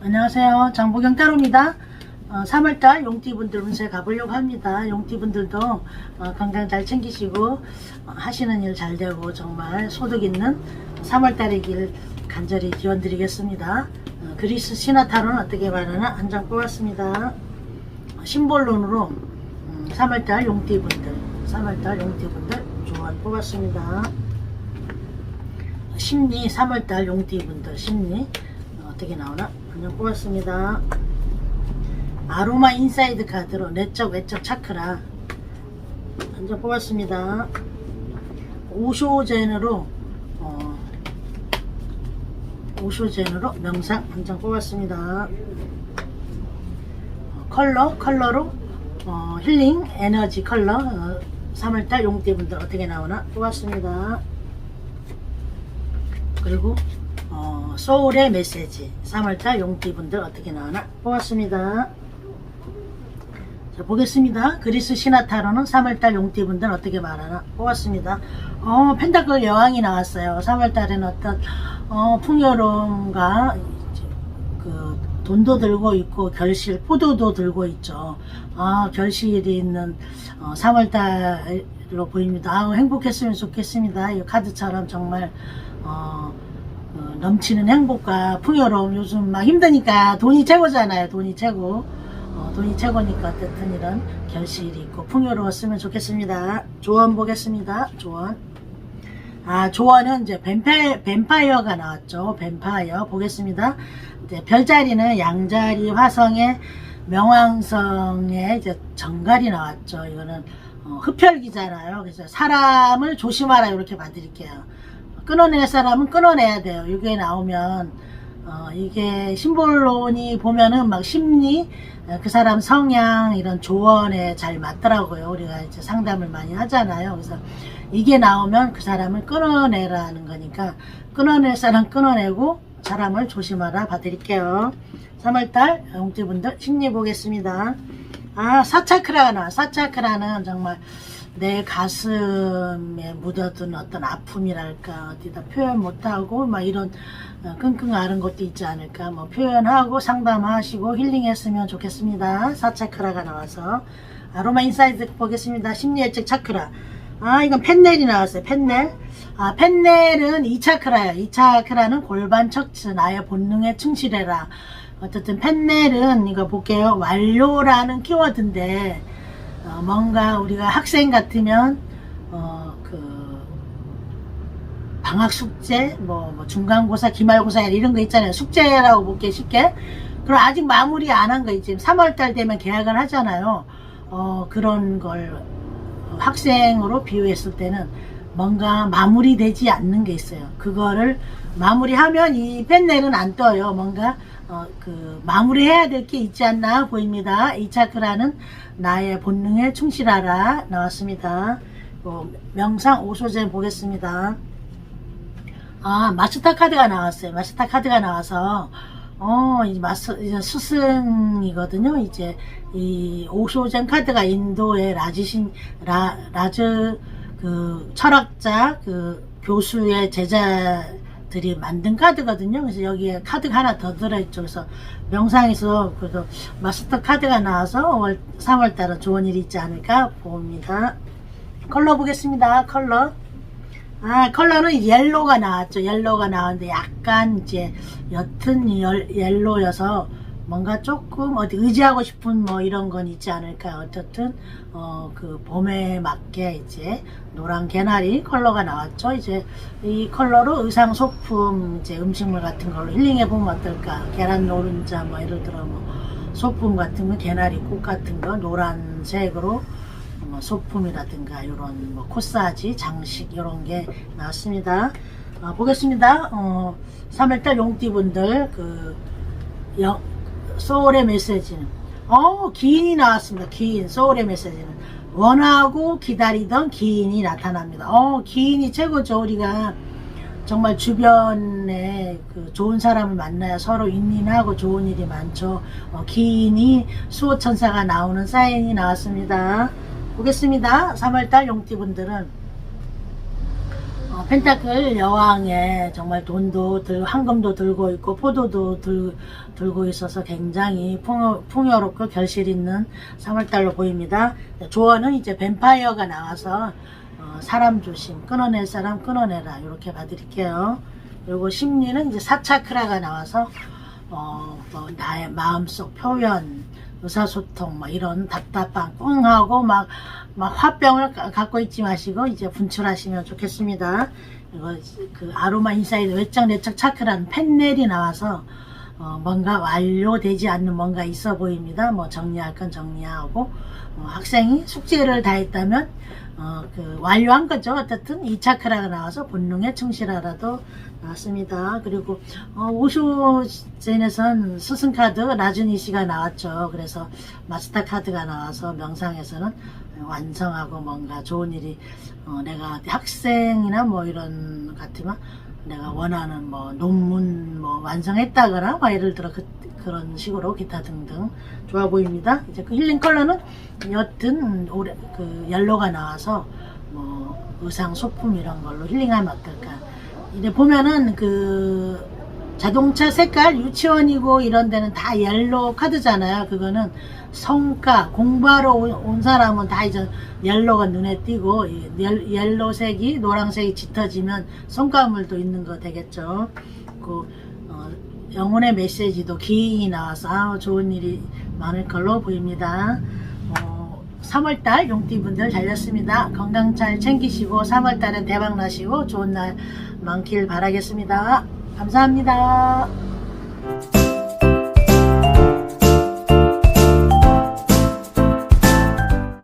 안녕하세요. 장보경 따로입니다. 어, 3월달 용띠분들 운세 가보려고 합니다. 용띠분들도 어, 건강 잘 챙기시고 어, 하시는 일 잘 되고 정말 소득 있는 3월달이길 간절히 기원 드리겠습니다. 어, 그리스 신화 타로는 어떻게 말하나 한 장 뽑았습니다. 어, 심볼론으로 음, 3월달 용띠분들 3월달 용띠분들 조언 뽑았습니다. 심리 3월달 용띠분들 심리 어, 어떻게 나오나 한장 뽑았습니다. 아로마 인사이드 카드로 내적 외적 차크라 한장 뽑았습니다. 오쇼젠으로 어, 오쇼젠으로 명상 한 장 뽑았습니다. 어, 컬러 컬러로 어, 힐링 에너지 컬러 어, 3월달 용띠분들 어떻게 나오나 뽑았습니다. 그리고 어, 소울의 메시지 3월달 용띠분들 어떻게 나오나 뽑았습니다. 자, 보겠습니다. 그리스 시나타로는 3월달 용띠분들 어떻게 말하나 뽑았습니다. 어, 펜타클 여왕이 나왔어요. 3월달에는 어떤 어, 풍요로움과 그 돈도 들고 있고 결실 포도도 들고 있죠. 아 결실이 있는 어, 3월달로 보입니다. 아 행복했으면 좋겠습니다. 이 카드처럼 정말 어, 어, 넘치는 행복과 풍요로움 요즘 막 힘드니까 돈이 최고잖아요. 돈이 최고. 어, 돈이 최고니까 어쨌든 이런 결실이 있고 풍요로웠으면 좋겠습니다. 조언 보겠습니다. 조언. 아, 조언은 이제 뱀파, 뱀파이어가 나왔죠. 뱀파이어. 보겠습니다. 이제 별자리는 양자리, 화성의 명왕성의 이제 정갈이 나왔죠. 이거는 어, 흡혈기잖아요. 그래서 사람을 조심하라 이렇게 봐드릴게요. 끊어낼 사람은 끊어내야 돼요. 이게 나오면 어, 이게 심볼론이 보면은 막 심리 어, 그 사람 성향 이런 조언에 잘 맞더라고요. 우리가 이제 상담을 많이 하잖아요. 그래서 이게 나오면 그 사람을 끊어내라는 거니까 끊어낼 사람 끊어내고 사람을 조심하라 봐드릴게요. 3월달 용띠분들 심리 보겠습니다. 아 사차크라가 나와. 사차크라는 정말 내 가슴에 묻어둔 어떤 아픔이랄까 어디다 표현 못하고 막 이런 어, 끙끙 앓은 것도 있지 않을까. 뭐 표현하고 상담하시고 힐링했으면 좋겠습니다. 사차크라가 나와서. 아로마 인사이드 보겠습니다. 심리의책 차크라. 아 이건 펜넬이 나왔어요. 펜넬. 아 펜넬은 2차크라예요. 2차크라는 골반 척추 나의 본능에 충실해라. 어쨌든 펜넬은 이거 볼게요. 완료라는 키워드인데 어, 뭔가 우리가 학생 같으면 어, 그 방학 숙제, 뭐, 뭐 중간고사, 기말고사 이런 거 있잖아요. 숙제라고 볼게 쉽게. 그럼 아직 마무리 안 한 거 있지. 3월달 되면 계약을 하잖아요. 어, 그런 걸 학생으로 비유했을 때는 뭔가 마무리되지 않는 게 있어요. 그거를 마무리하면 이 펜넬은 안 떠요. 뭔가 어, 그 마무리해야 될 게 있지 않나 보입니다. 이 차크라는 나의 본능에 충실하라 나왔습니다. 어, 명상 오소제 보겠습니다. 아 마스터 카드가 나왔어요. 마스터 카드가 나와서 어, 이 마스, 이제 스승이거든요. 이제, 이 오쇼젠 카드가 인도의 라지신, 라, 라즈, 그, 철학자, 그, 교수의 제자들이 만든 카드거든요. 그래서 여기에 카드가 하나 더 들어있죠. 그래서 명상에서 그래도 마스터 카드가 나와서 5월, 3월 달은 좋은 일이 있지 않을까 봅니다. 컬러 보겠습니다. 컬러. 아, 컬러는 옐로가 나왔죠. 옐로가 나왔는데 약간 이제 옅은 열, 옐로여서 뭔가 조금 어디 의지하고 싶은 뭐 이런 건 있지 않을까. 어쨌든, 어, 그 봄에 맞게 이제 노란 개나리 컬러가 나왔죠. 이제 이 컬러로 의상, 소품, 이제 음식물 같은 걸로 힐링해 보면 어떨까. 계란 노른자 뭐 예를 들어 뭐 소품 같은 거, 개나리 꽃 같은 거 노란색으로 뭐 소품이라든가 이런 뭐 코사지 장식 이런 게 나왔습니다. 어, 보겠습니다. 어, 3월달 용띠분들 그 영, 소울의 메시지는 어 기인이 나왔습니다. 기인 소울의 메시지는 원하고 기다리던 기인이 나타납니다. 어 기인이 최고죠. 우리가 정말 주변에 그 좋은 사람을 만나야 서로 윈윈하고 좋은 일이 많죠. 어, 기인이 수호천사가 나오는 사인이 나왔습니다. 보겠습니다. 3월달 용띠분들은 어, 펜타클 여왕에 정말 돈도 들, 황금도 들고 있고 포도도 들, 들고 있어서 굉장히 풍요, 풍요롭고 결실 있는 3월달로 보입니다. 조언은 이제 뱀파이어가 나와서 어, 사람 조심, 끊어낼 사람 끊어내라 이렇게 봐드릴게요. 그리고 심리는 이제 사차크라가 나와서 어, 뭐 나의 마음속 표현, 의사소통, 뭐 이런 답답한 꿍하고 막, 막 화병을 가- 갖고 있지 마시고 이제 분출하시면 좋겠습니다. 이거 그 아로마 인사이드 외적 내적 차크라는 펜넬이 나와서 어, 뭔가 완료되지 않는 뭔가 있어 보입니다. 뭐 정리할 건 정리하고 어, 학생이 숙제를 다 했다면 어, 그 완료한 거죠. 어쨌든 이 차 크라가 나와서 본능에 충실하라도 나왔습니다. 그리고 어, 오쇼젠에선 스승카드 라주니 씨가 나왔죠. 그래서 마스터 카드가 나와서 명상에서는 완성하고 뭔가 좋은 일이 어, 내가 학생이나 뭐 이런 같으면 내가 원하는 뭐 논문 뭐 완성했다거나 뭐 예를 들어 그, 그런 식으로 기타 등등 좋아 보입니다. 이제 그 힐링 컬러는 여튼 올해 그 옐로가 나와서 뭐 의상 소품 이런 걸로 힐링하면 어떨까. 이제 보면은 그 자동차 색깔 유치원이고 이런 데는 다 옐로 카드잖아요. 그거는 성과 공부하러 온, 온 사람은 다 이제 옐로가 눈에 띄고 옐로색이 노란색이 짙어지면 성과물도 있는 거 되겠죠. 그 어, 영혼의 메시지도 기인이 나와서 아, 좋은 일이 많을 걸로 보입니다. 어, 3월달 용띠분들 잘렸습니다. 건강 잘 챙기시고 3월달엔 대박 나시고 좋은 날 많길 바라겠습니다. 감사합니다.